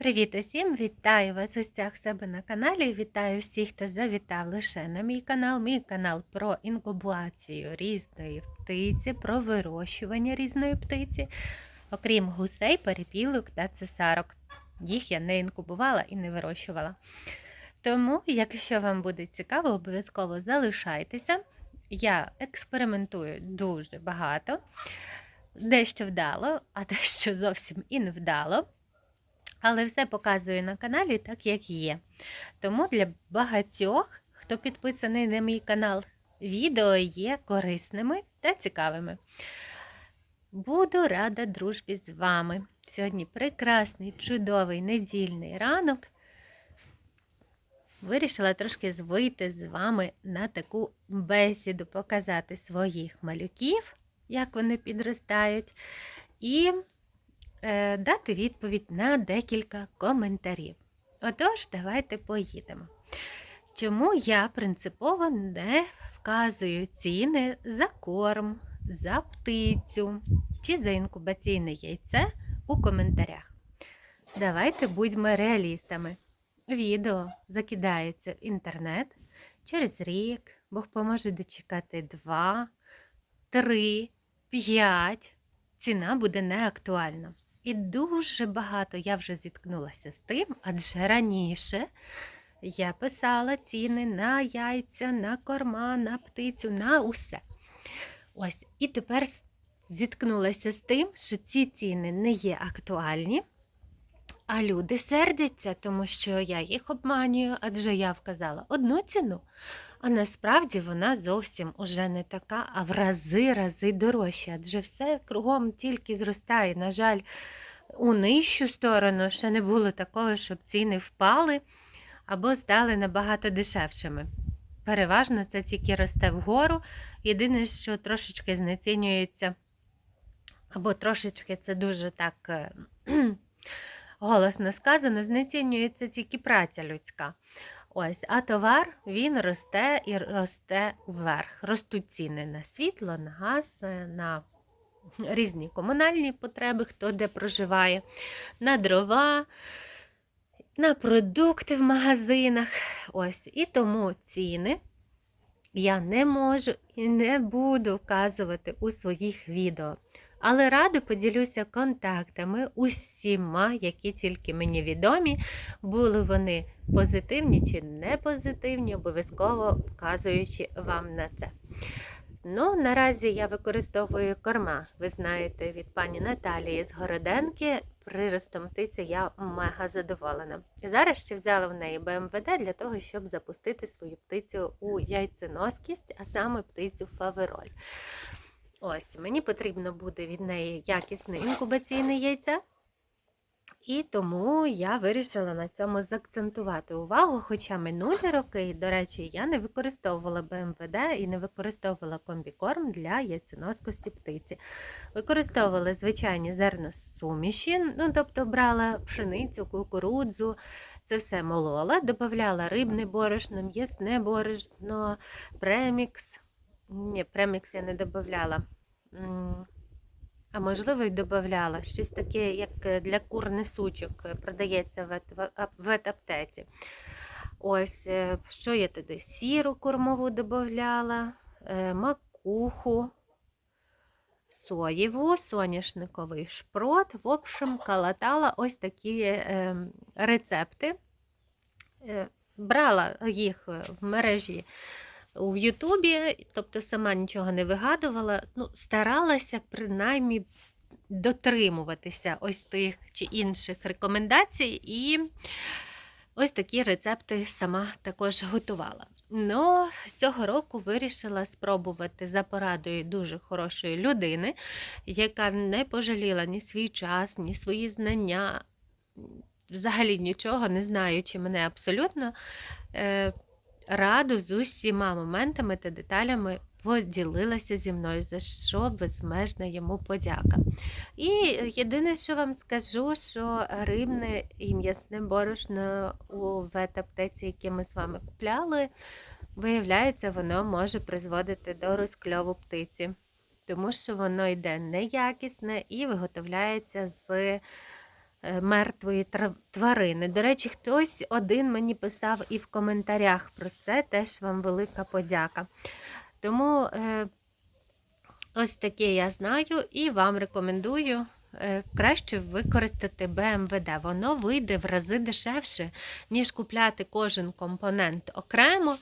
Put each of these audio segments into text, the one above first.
Привіт усім! Вітаю вас у гостях себе на каналі. Вітаю всіх, хто завітав лише на мій канал. Мій канал про інкубацію різної птиці, про вирощування різної птиці, окрім гусей, перепілок та цесарок. Їх я не інкубувала і не вирощувала. Тому, якщо вам буде цікаво, обов'язково залишайтеся. Я експериментую дуже багато, дещо вдало, а дещо зовсім і не вдало. Але все показую на каналі так, як є. Тому для багатьох, хто підписаний на мій канал, відео є корисними та цікавими. Буду рада дружбі з вами. Сьогодні прекрасний, чудовий недільний ранок. Вирішила трошки вийти з вами на таку бесіду, показати своїх малюків, як вони підростають. І дати відповідь на декілька коментарів. Отож, давайте поїдемо. Чому я принципово не вказую ціни за корм, за птицю чи за інкубаційне яйце у коментарях? Давайте будьмо реалістами. Відео закидається в інтернет через рік, Бог поможе дочекати 2, 3, 5. Ціна буде неактуальна. І дуже багато я вже зіткнулася з тим, адже раніше я писала ціни на яйця, на корма, на птицю, на усе. Ось, І тепер зіткнулася з тим, що ці ціни не є актуальні, а люди сердяться, тому що я їх обманюю, адже я вказала одну ціну, а насправді вона зовсім уже не така, а в рази-рази дорожча. Адже все кругом тільки зростає. На жаль, у нижчу сторону ще не було такого, щоб ціни впали або стали набагато дешевшими. Переважно це тільки росте вгору. Єдине, що трошечки знецінюється, або трошечки це дуже так е, голосно сказано, знецінюється тільки праця людська. Ось, А товар він росте і росте вверх. Ростуть ціни на світло, на газ, на різні комунальні потреби, хто де проживає, на дрова, на продукти в магазинах. Ось, І тому ціни я не можу і не буду вказувати у своїх відео. Але радо поділюся контактами усіма, які тільки мені відомі, були вони позитивні чи не позитивні, обов'язково вказуючи вам на це. Ну, наразі я використовую корма, ви знаєте, від пані Наталії з Городенки. Приростом птиці я мега задоволена. Зараз ще взяла в неї БМВД для того, щоб запустити свою птицю у яйценоскість, а саме птицю фавероль. Ось, мені потрібно буде від неї якісне інкубаційне яйце. І тому я вирішила на цьому заакцентувати увагу. Хоча минулі роки, до речі, я не використовувала БМВД і не використовувала комбікорм для яйценоскості птиці. Використовувала звичайні зерносуміші, ну, тобто брала пшеницю, кукурудзу, це все молола, додавала рибне борошно, м'ясне борошно, премікс. Ні, премікс я не додавала. А можливо, й додавала щось таке, як е, для кур несучок, е, продається в ветаптеці. Ось, е, що я туди? Сіру кормову додавала, макуху, соєву, соняшниковий шпрот. В общем, калатала ось такі рецепти. Брала їх в мережі в Ютубі, тобто сама нічого не вигадувала, ну, старалася принаймні дотримуватися ось тих чи інших рекомендацій, і ось такі рецепти сама також готувала. Ну, цього року вирішила спробувати за порадою дуже хорошої людини, яка не пожаліла ні свій час, ні свої знання, взагалі нічого, не знаючи мене абсолютно. Раду з усіма моментами та деталями поділилася зі мною, за що безмежна йому подяка. І єдине, що вам скажу, що рибне і м'ясне борошно у ветаптеці, яке ми з вами купляли, виявляється, воно може призводити до розкльову птиці. Тому що воно йде неякісне і виготовляється з мертвої тварини. До речі, хтось один мені писав і в коментарях про це. Теж вам велика подяка. Тому е, ось таке я знаю і вам рекомендую. е, Краще використати БМВД. Воно вийде в рази дешевше, ніж купляти кожен компонент окремо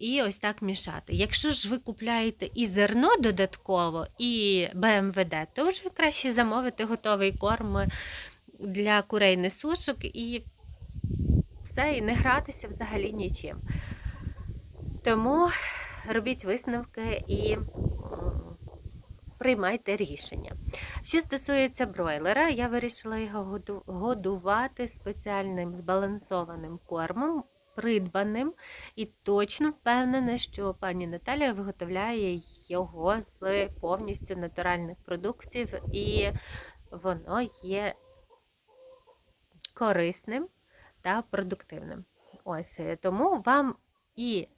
і ось так мішати. Якщо ж ви купляєте і зерно додатково, і БМВД, то вже краще замовити готовий корм для курей несушок і все, і не гратися взагалі нічим. Тому робіть висновки і приймайте рішення. Що стосується бройлера, я вирішила його годувати спеціальним збалансованим кормом, придбаним, і точно впевнена, що пані Наталія виготовляє його з повністю натуральних продуктів, і воно є корисним та продуктивним. Ось е, тому вам і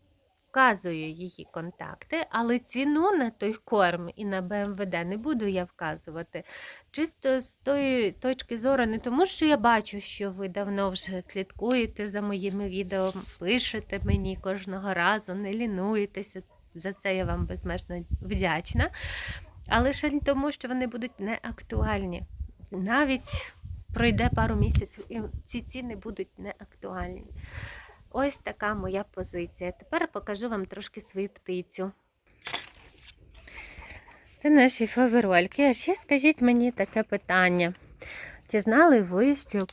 вказую її контакти, але ціну на той корм і на БМВД не буду я вказувати. Чисто з тої точки зору, не тому, що я бачу, що ви давно вже слідкуєте за моїми відео, пишете мені кожного разу, не лінуєтеся. За це я вам безмежно вдячна. Але ще тому, що вони будуть неактуальні. Навіть пройде пару місяців, і ці ціни будуть неактуальні. Ось така моя позиція. Тепер покажу вам трошки свою птицю. Це наші фаверольки. А ще скажіть мені таке питання. Чи знали ви, що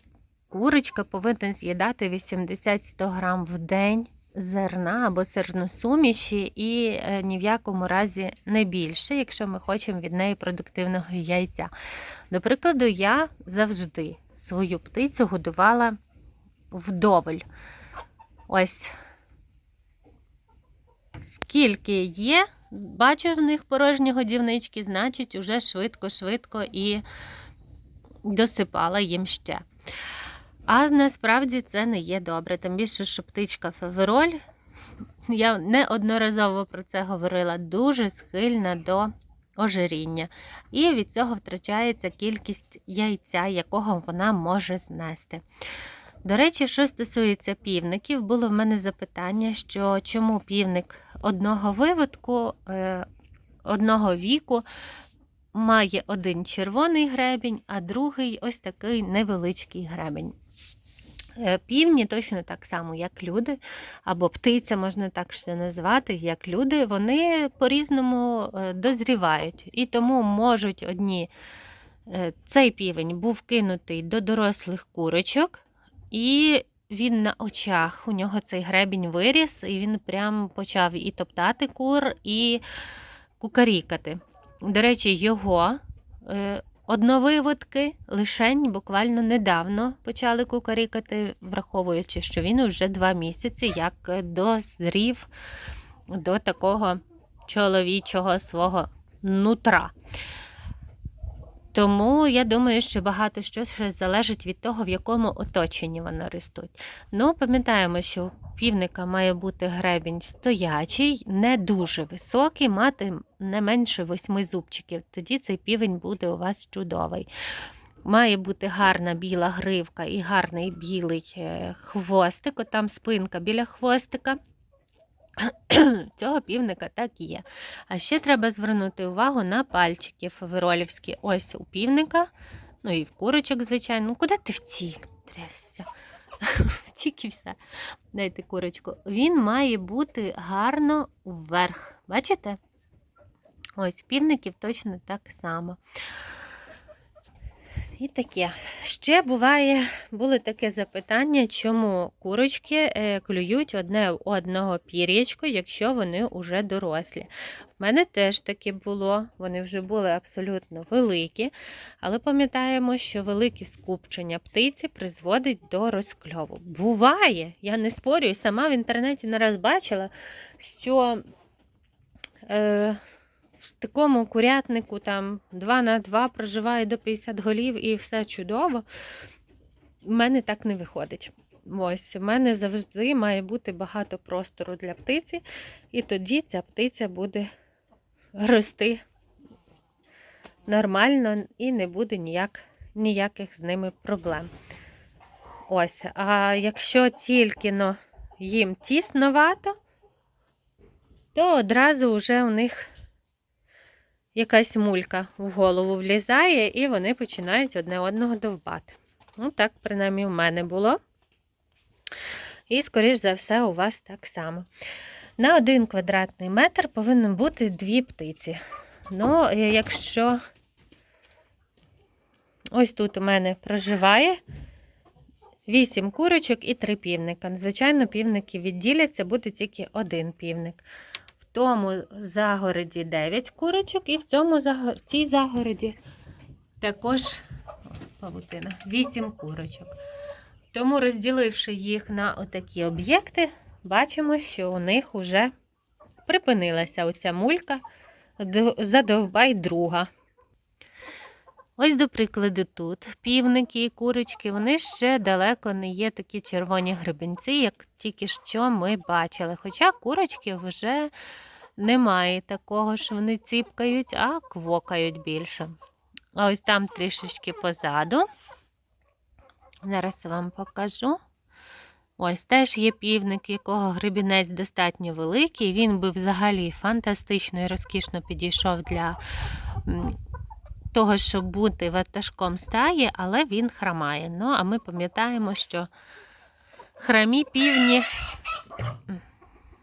курочка повинна з'їдати 80-100 грам в день зерна або зерносуміші і е, ні в якому разі не більше, якщо ми хочемо від неї продуктивного яйця. До прикладу, я завжди свою птицю годувала вдоволь. Ось скільки є, бачу в них порожні годівнички, значить, уже швидко-швидко і досипала їм ще. А насправді це не є добре. Тим більше, що птичка февероль, я неодноразово про це говорила, дуже схильна до ожиріння. І від цього втрачається кількість яйця, якого вона може знести. До речі, що стосується півників, було в мене запитання, що чому півник одного виводку, е, одного віку має один червоний гребінь, а другий ось такий невеличкий гребінь. Е, Півні точно так само, як люди, або птиця, можна так ще назвати, як люди, вони по-різному е, дозрівають. І тому можуть одні. е, Цей півень був кинутий до дорослих курочок, і він на очах, у нього цей гребінь виріс, і він прям почав і топтати кур, і кукарікати. До речі, його одновиводки лишень буквально недавно почали кукарікати, враховуючи, що він уже два місяці як дозрів до такого чоловічого свого нутра. Тому я думаю, що багато що ще залежить від того, в якому оточенні вони ростуть. Ну, пам'ятаємо, що півника має бути гребінь стоячий, не дуже високий, мати не менше восьми зубчиків. Тоді цей півень буде у вас чудовий. Має бути гарна біла гривка і гарний білий е, хвостик, там спинка біля хвостика. Цього півника так і є. А ще треба звернути увагу на пальчики фаверолівські. Ось у півника, ну і в курочок, звичайно. Ну, куди ти втік? Трясся. Втік все. Дайте курочку. Він має бути гарно вверх. Бачите? Ось, півників точно так само. І таке. Ще буває, було таке запитання, чому курочки е, клюють одне в одного пір'ячко, якщо вони вже дорослі. В мене теж таке було, вони вже були абсолютно великі, але пам'ятаємо, що велике скупчення птиці призводить до розкльову. Буває, я не спорю, сама в інтернеті не раз бачила, що. Е, в такому курятнику там 2 на 2 проживає до 50 голів і все чудово. У мене так не виходить. Ось, у мене завжди має бути багато простору для птиці, і тоді ця птиця буде рости нормально і не буде ніяк ніяких з ними проблем. Ось, а якщо тільки їм тісновато, то одразу вже у них якась мулька в голову влізає, і вони починають одне одного довбати. Ну, так, принаймні, в мене було. І, скоріш за все, у вас так само. На один квадратний метр повинно бути дві птиці. Ну, якщо ось тут у мене проживає 8 курочок і 3 півника. Звичайно, півники відділяться, буде тільки один півник. Тому загороді 9 курочок, і в цьому в цій загороді також павутина, 8 курочок. Тому, розділивши їх на отакі об'єкти, бачимо, що у них вже припинилася оця мулька задовбай друга. Ось, до прикладу, тут півники і курочки, вони ще далеко не є такі червоні гребінці, як тільки що ми бачили. Хоча курочки вже немає такого, що вони ціпкають, а квокають більше. А ось там трішечки позаду. Зараз вам покажу. Ось теж є півник, якого гребінець достатньо великий. Він би взагалі фантастично і розкішно підійшов для того, щоб бути ватажком стаї, але він храмає. Ну, а ми пам'ятаємо, що храмі півні.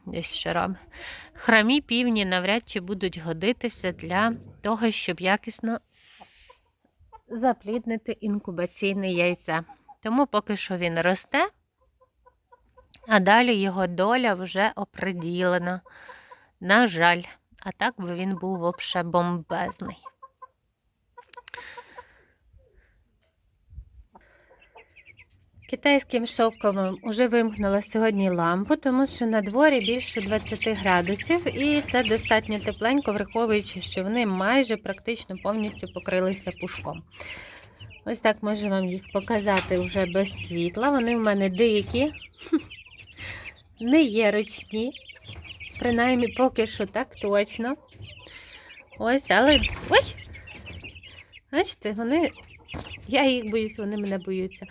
Десь що. Храмі півні навряд чи будуть годитися для того, щоб якісно запліднити інкубаційне яйце. Тому поки що він росте, а далі його доля вже оприділена. На жаль, а так би він був взагалі бомбезний. Китайським шовковим уже вимкнула сьогодні лампу, тому що на дворі більше 20 градусів, і це достатньо тепленько, враховуючи, що вони майже практично повністю покрилися пушком. Ось так можу вам їх показати вже без світла. Вони в мене дикі, не є ручні. Принаймні, поки що так точно. Ось, але. Ой! Бачите, вони. Я їх боюсь, вони мене боються.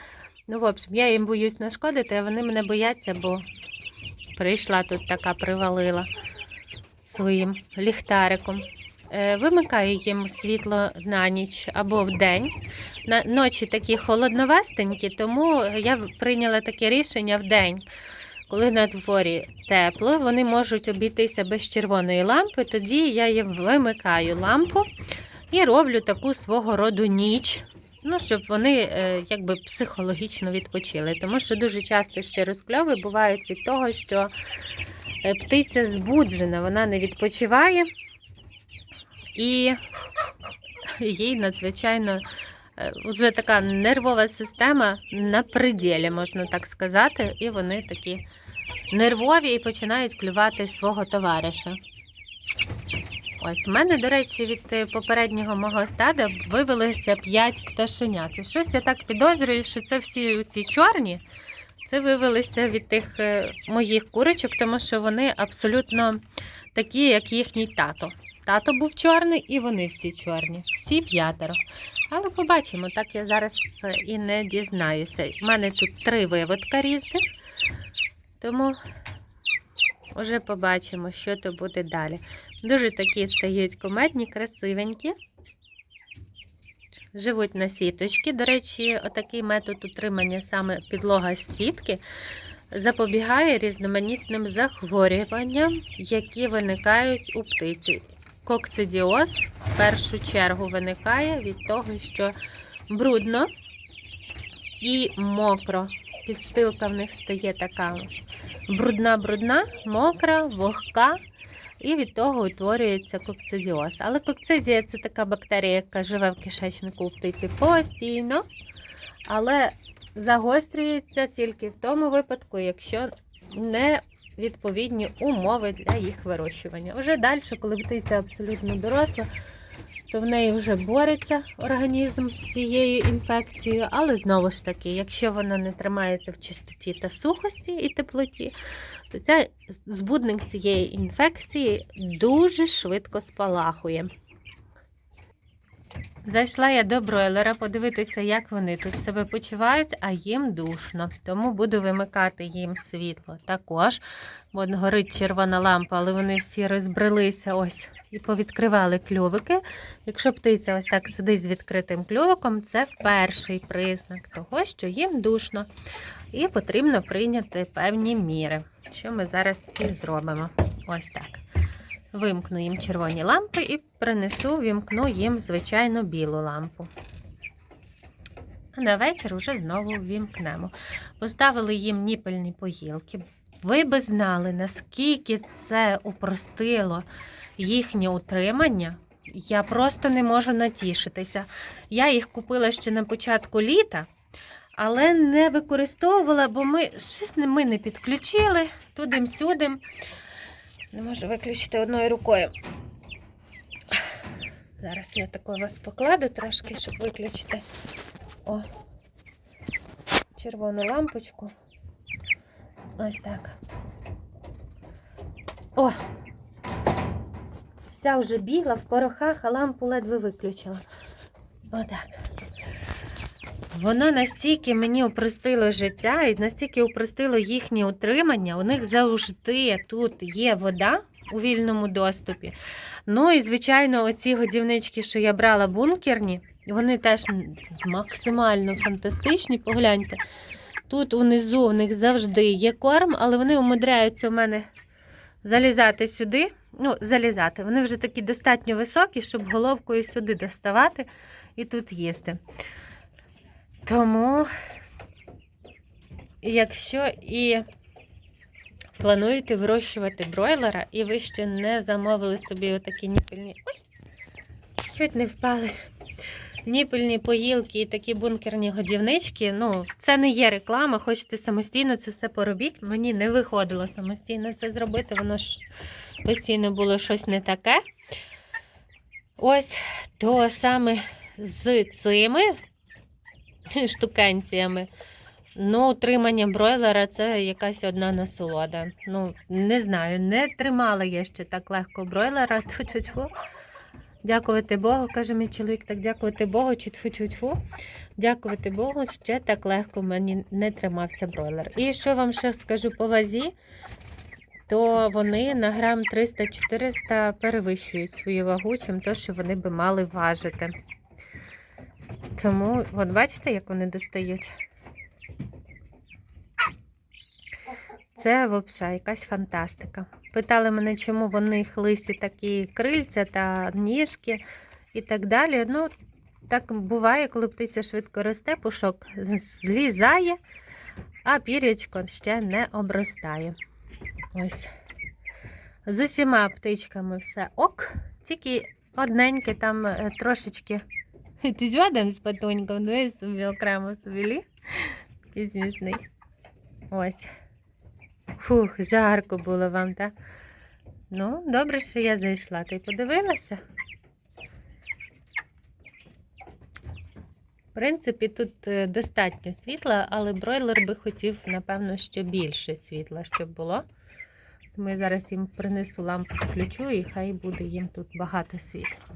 Ну, в общем, я їм боюсь нашкодити, а вони мене бояться, бо прийшла тут така привалила своїм ліхтариком. Е, Вимикаю їм світло на ніч або в день. На ночі такі холодновестенькі, тому я прийняла таке рішення в день. Коли на дворі тепло, вони можуть обійтися без червоної лампи, тоді я їм вимикаю лампу і роблю таку свого роду ніч. Ну, щоб вони е, якби психологічно відпочили. Тому що дуже часто ще розкльови бувають від того, що е, птиця збуджена, вона не відпочиває, і їй надзвичайно е, вже така нервова система на пределі, можна так сказати, і вони такі нервові і починають клювати свого товариша. Ось, в мене, до речі, від е, попереднього мого стада вивелося 5 пташенят. І щось я так підозрюю, що це всі ці чорні. Це вивелися від тих е, моїх курочок, тому що вони абсолютно такі, як їхній тато. Тато був чорний і вони всі чорні. Всі п'ятеро. Але побачимо, так я зараз е, і не дізнаюся. У мене тут три виводка різних, тому вже побачимо, що то буде далі. Дуже такі стають комедні, красивенькі. Живуть на сіточки. До речі, отакий метод утримання саме підлога сітки запобігає різноманітним захворюванням, які виникають у птиці. Кокцидіоз в першу чергу виникає від того, що брудно і мокро. Підстилка в них стає така брудна-брудна, мокра, вогка. І від того утворюється кокцидіоз. Але кокцидія це така бактерія, яка живе в кишечнику у птиці постійно, але загострюється тільки в тому випадку, якщо не відповідні умови для їх вирощування. Вже далі, коли птиця абсолютно доросла, то в неї вже бореться організм з цією інфекцією, але знову ж таки, якщо вона не тримається в чистоті та сухості і теплоті, то ця збудник цієї інфекції дуже швидко спалахує. Зайшла я до бройлера подивитися, як вони тут себе почувають, а їм душно. Тому буду вимикати їм світло також. Бо горить червона лампа, але вони всі розбрелися ось і повідкривали клювики. Якщо птиця ось так сидить з відкритим клювиком, це перший признак того, що їм душно. І потрібно прийняти певні міри, що ми зараз і зробимо. Ось так. Вимкну їм червоні лампи і принесу, вімкну їм звичайно білу лампу. А на вечір уже знову вімкнемо. Поставили їм ніпельні поїлки. Ви би знали, наскільки це упростило їхнє утримання. Я просто не можу натішитися. Я їх купила ще на початку літа, але не використовувала, бо ми щось не- ми не підключили тудим-сюдим. Не можу виключити одною рукою. Зараз я тако вас покладу трошки, щоб виключити. О, червону лампочку. Ось так. О! Вся вже біла в порохах, а лампу ледве виключила. Отак. Воно настільки мені упростило життя і настільки упростило їхнє утримання. У них завжди тут є вода у вільному доступі. Ну і, звичайно, оці годівнички, що я брала бункерні, вони теж максимально фантастичні. Погляньте. Тут унизу у них завжди є корм, але вони умудряються у мене залізати сюди. Ну, залізати. Вони вже такі достатньо високі, щоб головкою сюди доставати і тут їсти. Тому, якщо і плануєте вирощувати бройлера, і ви ще не замовили собі отакі ніпельні. Ой! Чуть не впали. Ніпельні поїлки і такі бункерні годівнички. Ну, це не є реклама, хочете самостійно це все поробіть. Мені не виходило самостійно це зробити, воно ж постійно було щось не таке. Ось то саме з цими штукенціями. Ну, утримання бройлера це якась одна насолода. Ну, не знаю, не тримала я ще так легко бройлера. Тьфу-тьфу-тьфу. Дякувати Богу, каже мій чоловік, так дякувати Богу, чи тьфу-тьфу-тьфу. Дякувати Богу, ще так легко мені не тримався бройлер. І що вам ще скажу по вазі, то вони на грам 300-400 перевищують свою вагу, чим то, що вони би мали важити. Тому, от бачите, як вони достають? Це взагалі якась фантастика. Питали мене, чому в них лисі такі крильця та ніжки і так далі. Ну, так буває, коли птиця швидко росте, пушок злізає, а пірячко ще не обростає. Ось. З усіма птичками все ок, тільки одненьке там е, трошечки. Ти жоден з патоньком, ну собі окремо собі. Такий смішний. Ось. Фух, жарко було вам, так? Ну, добре, що я зайшла. Ти подивилася? В принципі, тут е, достатньо світла, але бройлер би хотів, напевно, ще більше світла, щоб було. Тому я зараз їм принесу лампу включу і хай буде їм тут багато світла.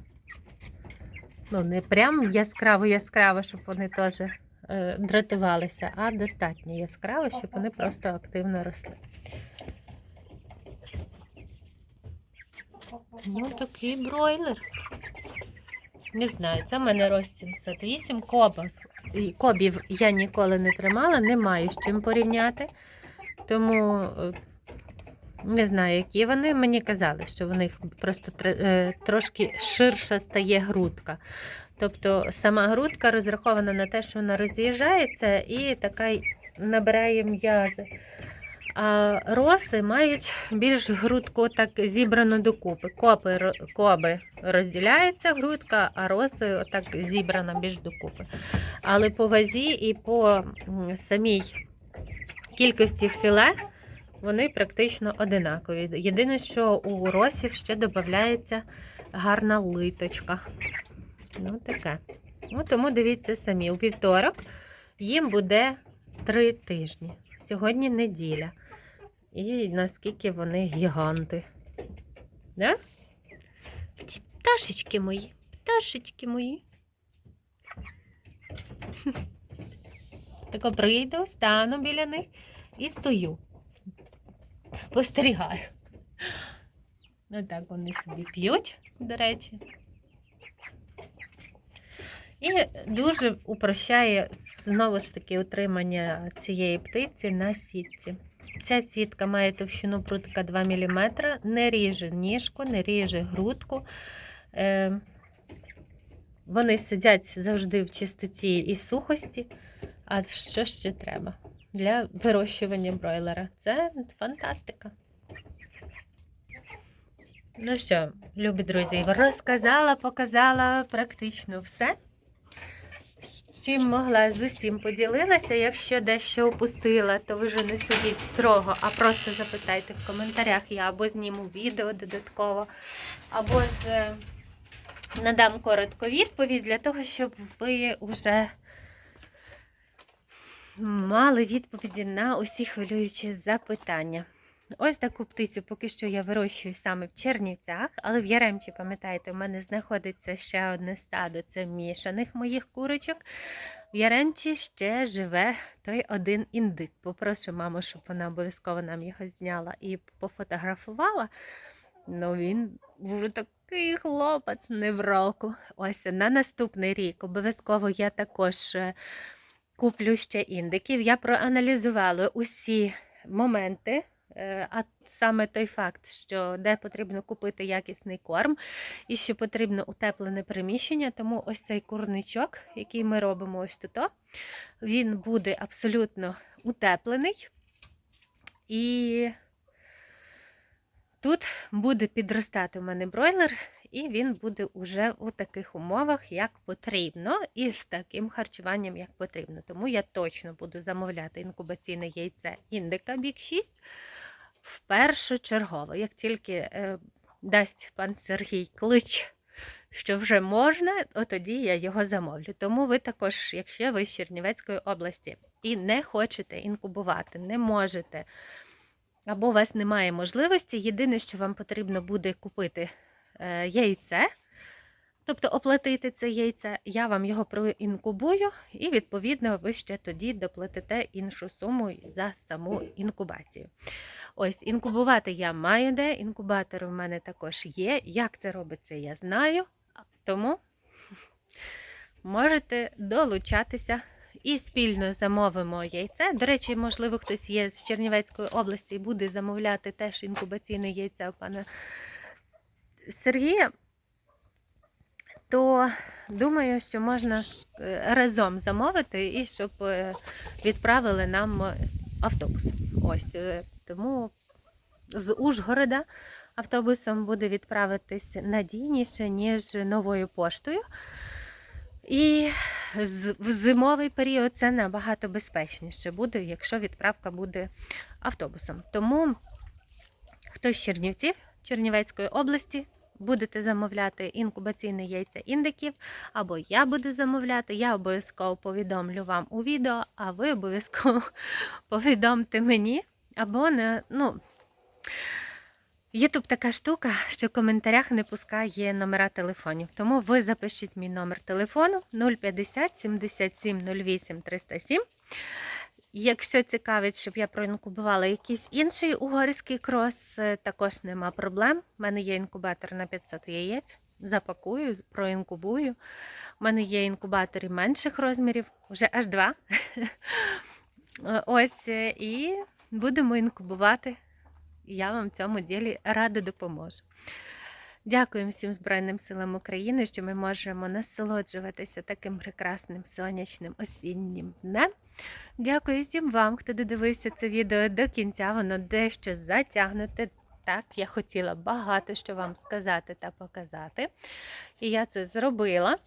Ну, не прям яскраво-яскраво, щоб вони теж е, дратувалися, а достатньо яскраво, щоб вони просто активно росли. Ну, такий бройлер. Не знаю, це в мене рост 708 кобів. Кобів я ніколи не тримала, не маю з чим порівняти. Тому е, не знаю, які вони. Мені казали, що в них просто е, трошки ширша стає грудка. Тобто сама грудка розрахована на те, що вона роз'їжджається і така набирає м'язи. А роси мають більш грудку так зібрану докупи. Копи, коби розділяється грудка, а роси отак зібрана більш докупи. Але по вазі і по самій кількості філе вони практично одинакові. Єдине, що у росів ще додається гарна литочка. Ну, таке. Ну, тому дивіться самі. У вівторок їм буде три тижні. Сьогодні неділя. І наскільки вони гіганти. Да? Пташечки мої, пташечки мої. Тако прийду, стану біля них і стою. Спостерігаю. Ну так вони собі п'ють, до речі. І дуже упрощає знову ж таки утримання цієї птиці на сітці. Ця сітка має товщину прутика 2 мм, не ріже ніжку, не ріже грудку. Е, вони сидять завжди в чистоті і сухості. А що ще треба для вирощування бройлера? Це фантастика. Ну що, любі друзі, розказала, показала практично все. Чим могла з усім поділилася. Якщо дещо опустила, то ви вже не судіть строго, а просто запитайте в коментарях. Я або зніму відео додатково, або ж е, надам коротко відповідь для того, щоб ви вже мали відповіді на усі хвилюючі запитання. Ось таку птицю поки що я вирощую саме в Чернівцях, але в Яремчі, пам'ятаєте, в мене знаходиться ще одне стадо це мішаних моїх курочок. В Яремчі ще живе той один індик. Попрошу маму, щоб вона обов'язково нам його зняла і пофотографувала. Ну, він вже такий хлопець не в року. Ось на наступний рік обов'язково я також е, куплю ще індиків. Я проаналізувала усі моменти. Е, А саме той факт, що де потрібно купити якісний корм і що потрібно утеплене приміщення, тому ось цей курничок, який ми робимо ось тут, він буде абсолютно утеплений. І тут буде підростати у мене бройлер, і він буде уже у таких умовах, як потрібно, і з таким харчуванням, як потрібно. Тому я точно буду замовляти інкубаційне яйце індика Бік 6 в впершочергово. Як тільки е, дасть пан Сергій клич, що вже можна, тоді я його замовлю. Тому ви також, якщо ви з Чернівецької області і не хочете інкубувати, не можете, або у вас немає можливості, єдине, що вам потрібно буде купити яйце. Тобто оплатити це яйце, я вам його проінкубую, і, відповідно, ви ще тоді доплатите іншу суму за саму інкубацію. Ось, інкубувати я маю де, інкубатор у мене також є. Як це робиться, я знаю. Тому можете долучатися і спільно замовимо яйце. До речі, можливо, хтось є з Чернівецької області і буде замовляти теж інкубаційне яйце у пана Сергія. То думаю, що можна е, разом замовити і щоб е, відправили нам е, автобус. Ось тому з Ужгорода автобусом буде відправитись надійніше, ніж новою поштою. І в зимовий період це набагато безпечніше буде, якщо відправка буде автобусом. Тому хто з Чернівців Чернівецької області. Будете замовляти інкубаційне яйця індиків, або я буду замовляти, я обов'язково повідомлю вам у відео, а ви обов'язково повідомте мені, або не, ну, Ютуб така штука, що в коментарях не пускає номера телефонів. Тому ви запишіть мій номер телефону 050 77 08 307. Якщо цікавить, щоб я проінкубувала якийсь інший угорський крос, е, також нема проблем. У мене є інкубатор на 500 яєць. Запакую, проінкубую. У мене є інкубатори менших розмірів, вже аж два. Е, Ось е, і будемо інкубувати. Я вам в цьому ділі рада допоможу. Дякую всім Збройним силам України, що ми можемо насолоджуватися таким прекрасним сонячним осіннім днем. Дякую всім вам, хто додивився це відео до кінця. Воно дещо затягнуте. Так, я хотіла багато що вам сказати та показати. І я це зробила.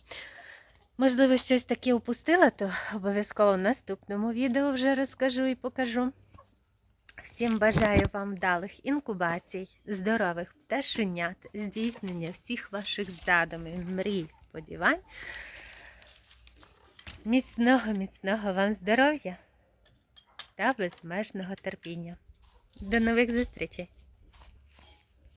Можливо, щось таке упустила, то обов'язково в наступному відео вже розкажу і покажу. Всім бажаю вам вдалих інкубацій, здорових пташенят, здійснення всіх ваших задумів, мрій, сподівань. Міцного, міцного вам здоров'я та безмежного терпіння. До нових зустрічей!